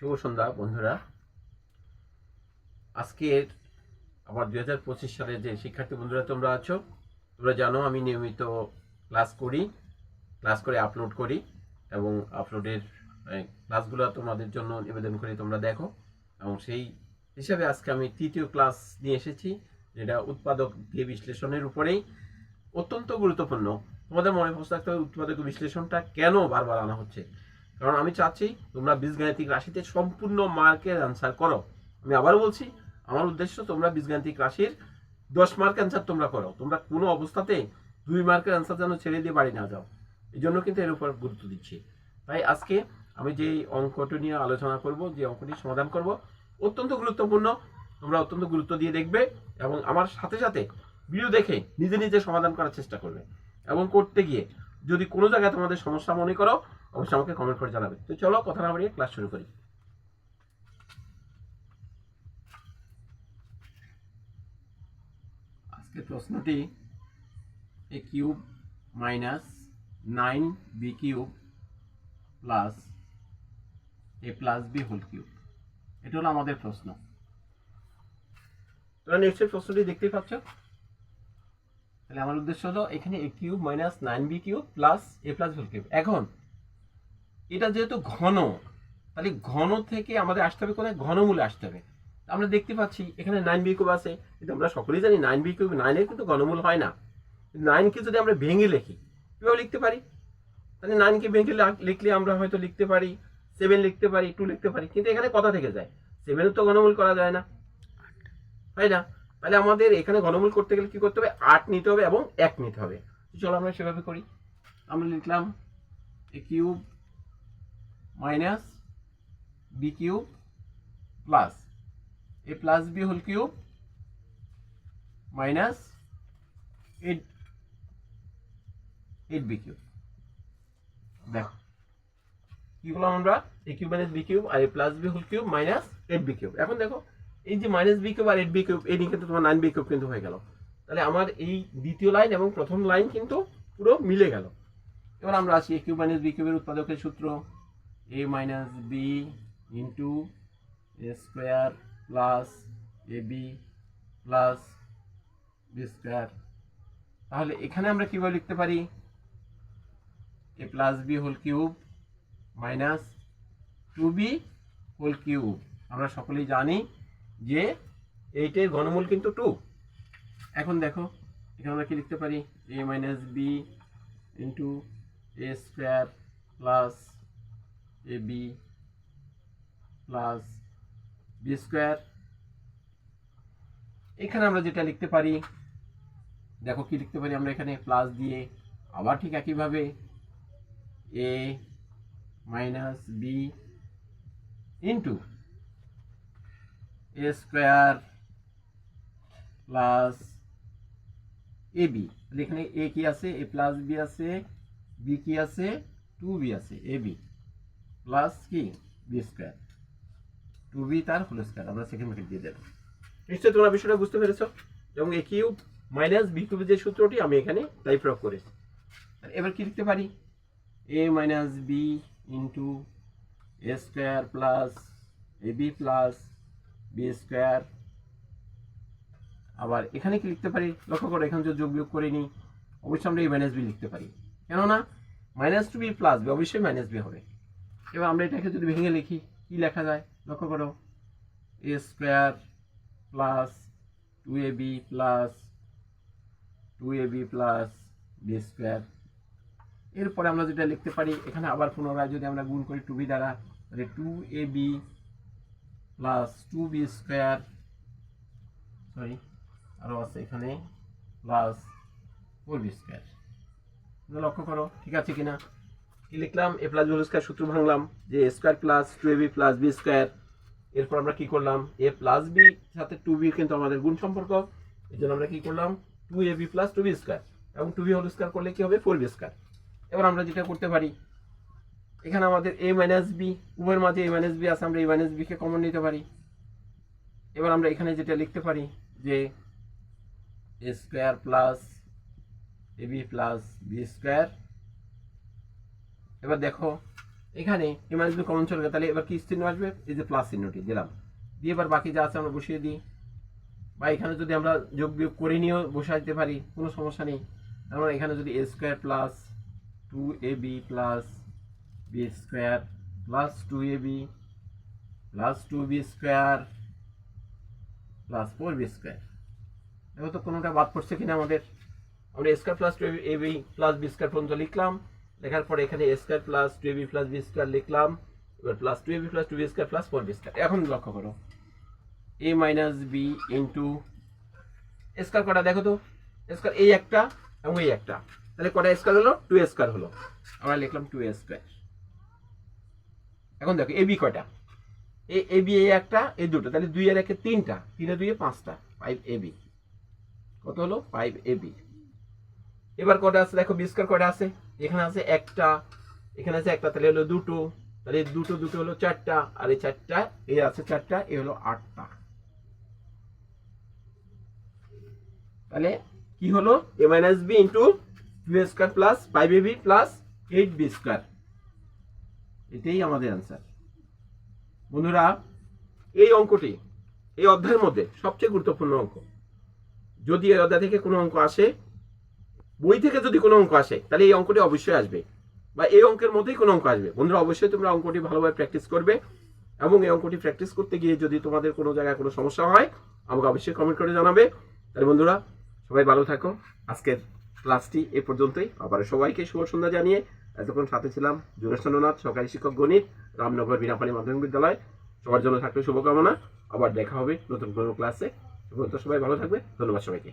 শুভ সন্ধ্যা, বন্ধুরা। আজকের আমার দুই হাজার পঁচিশ সালে যে শিক্ষার্থী বন্ধুরা তোমরা আছো, তোমরা জানো আমি নিয়মিত ক্লাস করি, ক্লাস করে আপলোড করি এবং আপলোডের ক্লাসগুলো তোমাদের জন্য নিবেদন করে তোমরা দেখো। এবং সেই হিসাবে আজকে আমি তৃতীয় ক্লাস নিয়ে এসেছি, যেটা উৎপাদক দিয়ে বিশ্লেষণের উপরেই অত্যন্ত গুরুত্বপূর্ণ। তোমাদের মনে প্রশ্ন উৎপাদক বিশ্লেষণটা কেন বারবার আনা হচ্ছে? কারণ আমি চাচ্ছি তোমরা বীজগাণিতিক রাশিতে সম্পূর্ণ মার্কের অ্যান্সার করো। আমি আবার বলছি, আমার উদ্দেশ্য তোমরা বীজগাণিতিক রাশির দশ মার্ক অ্যান্সার তোমরা করো। তোমরা কোনো অবস্থাতে দুই মার্কের অ্যান্সার যেন ছেড়ে দিয়ে বাড়ি না যাও। এই জন্য কিন্তু এর উপর গুরুত্ব দিচ্ছি। তাই আজকে আমি যে অঙ্কটি নিয়ে আলোচনা করব, যে অঙ্কটি সমাধান করব, অত্যন্ত গুরুত্বপূর্ণ। তোমরা অত্যন্ত গুরুত্ব দিয়ে দেখবে এবং আমার সাথে সাথে ভিডিও দেখে নিজে নিজে সমাধান করার চেষ্টা করবে। এবং করতে গিয়ে যদি কোনো জায়গায় তোমাদের সমস্যা মনে করো অবশ্যই আমাকে কমেন্ট করে জানাবে। তো চলো, কথা না বাড়িয়ে ক্লাস শুরু করি। আজকের প্রশ্নটি A cube minus nine B cube plus A plus B whole cube এটা হলো আমাদের প্রশ্ন। তোমরা নেক্সটের প্রশ্নটি দেখতেই পাচ্ছ। তাহলে আমার উদ্দেশ্য হলো, এখানে A cube minus nine B cube plus A plus whole cube এখন এটা যেহেতু ঘন, তাহলে ঘন থেকে আমাদের আসতে হবে কোথায়? ঘনমূলে আসতে হবে। আমরা দেখতে পাচ্ছি, এখানে নাইন বি আছে। কিন্তু আমরা সকলেই জানি নাইন বি কিউব নাইনের কিন্তু ঘনমূল হয় না। নাইনকে যদি আমরা ভেঙে লিখি, কীভাবে লিখতে পারি? তাহলে নাইনকে ভেঙে লিখলে আমরা হয়তো লিখতে পারি সেভেন লিখতে পারি টু লিখতে পারি। কিন্তু এখানে কথা থেকে যায়। সেভেনের তো ঘনমূল করা যায় না। তাই না? তাহলে আমাদের এখানে ঘনমূল করতে গেলে কি করতে হবে? আট নিতে হবে এবং এক নিতে হবে। চলো আমরা সেভাবে করি। আমরা লিখলাম A cube minus B cube plus A plus B whole cube minus eight eight B cube. দেখো, কি করলাম আমরা? A cube minus B cube R A plus B whole cube minus eight B cube. এখন দেখো, এই যে minus B cube আর eight B cube এই কিন্তু তোমার নাইন বি কিউব কিন্তু হয়ে গেল। তাহলে আমার এই দ্বিতীয় লাইন এবং প্রথম লাইন কিন্তু পুরো মিলে গেল। এবার আমরা আসি এ কিউব মাইনাস বি কিউবের উৎপাদকের সূত্র। A minus B into A square plus A B plus B square তাহলে এখানে আমরা কীভাবে লিখতে পারি? A plus B whole cube minus two B whole cube আমরা সকলেই জানি যে এইটের ঘনমূল কিন্তু টু এখন দেখো, এখানে আমরা কি লিখতে পারি? A minus B into A square plus A B plus B square এখানে আমরা যেটা লিখতে পারি, দেখো কি লিখতে পারি আমরা এখানে প্লাস দিয়ে আবার ঠিক একইভাবে A minus B into A square plus A B এখানে এ কি আছে? এ প্লাস বি আছে বি কি আছে? টু বি আছে এ বি প্লাস কি? বি স্কোয়ার টু বি তার হোল স্কোয়ার আমরা সেকেন্ড ব্র্যাকেট দিয়ে দেবো। নিশ্চয়ই তোমরা বিষয়টা বুঝতে পেরেছ। এবং এ কিউব মাইনাস বি কিউবের যে সূত্রটি আমি এখানে তাই প্রয়োগ করেছি। আর এবার কি লিখতে পারি? A minus B into A square plus A B plus B square আবার এখানে কি লিখতে পারি? লক্ষ্য করো এখানে যদি যোগ বিয়োগ করে নিই অবশ্যই আমরা এই মাইনাস বি লিখতে পারি। কেননা minus two B plus B অবশ্যই মাইনাস বি হবে। এবার আমরা এটাকে যদি ভেঙে লিখি, কি লেখা যায়? লক্ষ্য করো। A square plus two A B plus two A B plus B square এরপরে আমরা যেটা লিখতে পারি, এখানে আবার পুনরায় যদি আমরা গুণ করি টু বি দ্বারা, তাহলে two A B plus two B square sorry আরও আছে এখানে প্লাস ফোর বি স্কোয়ার লক্ষ্য করো, ঠিক আছে কিনা? কি লিখলাম? এ প্লাস বি স্কোয়ার সূত্র ভাঙলাম, যে A square plus two A B plus B square এরপর আমরা কি করলাম? এ প্লাস বি সাথে টু বি কিন্তু আমাদের গুণ সম্পর্ক। এই জন্য আমরা কি করলাম? Two A B plus two B square এবং টু বি হোল স্কোয়ার করলে কি হবে? ফোর বি স্কোয়ার এবার আমরা যেটা করতে পারি, এখানে আমাদের এ মাইনাস বি উভয়ের মাঝে এ মাইনাস বি আছে, আমরা এ মাইনাস বিকে কমন নিতে পারি। এবার আমরা এখানে যেটা লিখতে পারি, যে A square plus A B plus B square এবার দেখো, এখানে এ মাইনাস বি কমন চলে তাহলে এবার কি চিহ্ন আসবে? এই যে প্লাস চিহ্নটি, দিলাম। দিয়ে এবার বাকি যা আছে আমরা বসিয়ে দিই। বা এখানে যদি আমরা যোগ বিয়োগ করে নিয়েও বসাইতে পারি, কোনো সমস্যা নেই। তার মানে এখানে যদি A square plus two A B plus B square plus two A B plus two B square plus four B square দেখো তো কোনোটা বাদ পড়ছে কিনা আমাদের। আমরা square plus two A B plus B square পর্যন্ত লিখলাম। লেখার পরে এখানে square plus two A B plus B square লিখলাম। এবার plus two A B plus two B square plus four B square এখন লক্ষ্য করো। A minus B into square কটা দেখো তো? স্কোয়ার এই একটা এবং এই একটা। তাহলে কটা স্কোয়ার হলো? টু স্কোয়ার হলো। আমরা লিখলাম টু স্কোয়ার এখন দেখো এ বি কটা এ এ বি এই একটা এই দুটো। তাহলে দুই আর একে তিনটা। তিনে দুইয়ে পাঁচটা। ফাইভ এ বি কত হলো? ফাইভ এ বি এবার কটা আছে? দেখো বি স্কোয়ার কটা আছে? এখানে আছে একটা, এখানে আছে একটা, তাহলে হলো দুটো। তাহলে দুটো দুটো হলো চারটা, আর এই চারটা, এই আছে চারটা এ হলো আটটা। তাহলে কি হলো? A minus B into two square plus five A B plus eight B square এটাই আমাদের অ্যান্সার বন্ধুরা, এই অঙ্কটি, এই অধ্যায়ের মধ্যে সবচেয়ে গুরুত্বপূর্ণ অঙ্ক। যদি এই অধ্যায় থেকে কোনো অঙ্ক আসে বই থেকে যদি কোনো অঙ্ক আসে, তাহলে এই অঙ্কটি অবশ্যই আসবে। বা এই অঙ্কের মধ্যেই কোনো অঙ্ক আসবে। বন্ধুরা, অবশ্যই তোমরা অঙ্কটি ভালোভাবে প্র্যাকটিস করবে এবং এই অঙ্কটি প্র্যাকটিস করতে গিয়ে যদি তোমাদের কোনো জায়গায় কোনো সমস্যা হয়, আমাকে অবশ্যই কমেন্ট করে জানাবে। তাহলে বন্ধুরা, সবাই ভালো থাকো। আজকের ক্লাসটি এ পর্যন্তই। আবার সবাইকে শুভ সন্ধ্যা জানিয়ে এতক্ষণ সাথে ছিলাম যোগেশচন্দ্রনাথ সরকারি শিক্ষক গণিত, রামনগর বিনাপানি মাধ্যমিক বিদ্যালয়। সবার জন্য থাকবে শুভকামনা। আবার দেখা হবে নতুন কোনো ক্লাসে সবাই ভালো থাকবে। ধন্যবাদ সবাইকে।